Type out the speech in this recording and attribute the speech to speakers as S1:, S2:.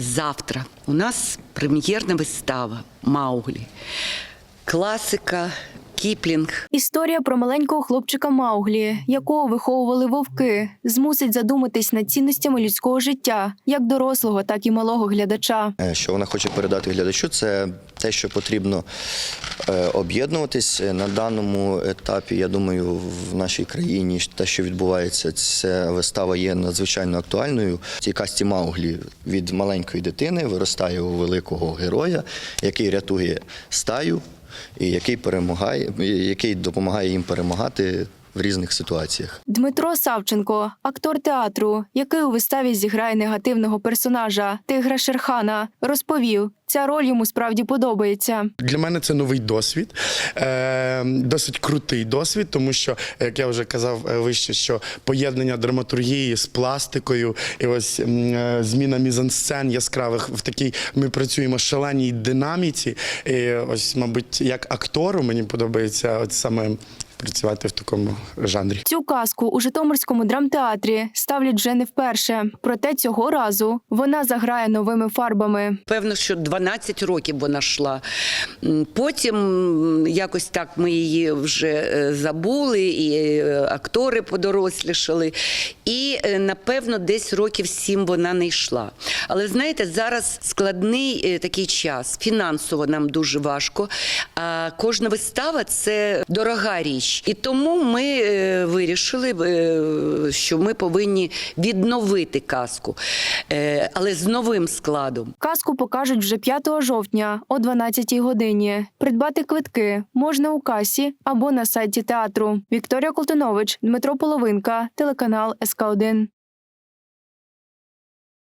S1: завтра у нас прем'єрна вистава Мауглі. Класика, Кіплінг.
S2: Історія про маленького хлопчика Мауглі, якого виховували вовки, змусить задуматись над цінностями людського життя, як дорослого, так і малого глядача.
S3: Е, Що вона хоче передати глядачу, це те, що потрібно е, об'єднуватись Е, на даному етапі. Я думаю, в нашій країні те, що відбувається, ця вистава є надзвичайно актуальною. В цій касті Мауглі від маленької дитини виростає у великого героя, який рятує стаю і який перемагає, який допомагає їм перемагати в різних ситуаціях.
S2: Дмитро Савченко, актор театру, який у виставі зіграє негативного персонажа Тигра Шерхана, розповів, ця роль йому справді подобається.
S4: Для мене це новий досвід, е, досить крутий досвід, тому що, як я вже казав е, вище, що поєднання драматургії з пластикою і ось е, зміна мізансцен яскравих в такій ми працюємо шаленій динаміці. І ось, мабуть, як актору мені подобається от саме працювати в такому жанрі.
S2: Цю казку у Житомирському драмтеатрі ставлять вже не вперше. Проте цього разу вона заграє новими фарбами.
S1: Певно, що 12 років вона йшла. Потім якось так ми її вже е, забули, і е, актори подорослішали. І е, напевно десь років сім вона не йшла. Але знаєте, зараз складний е, такий час. Фінансово нам дуже важко. А кожна вистава це дорога річ. І тому ми е, вирішили, е, що ми повинні відновити казку, але з новим складом.
S2: Казку покажуть вже 5 жовтня о 12 годині. Придбати квитки можна у касі або на сайті театру. Вікторія Колтунович, Дмитро Половинка, телеканал СК 1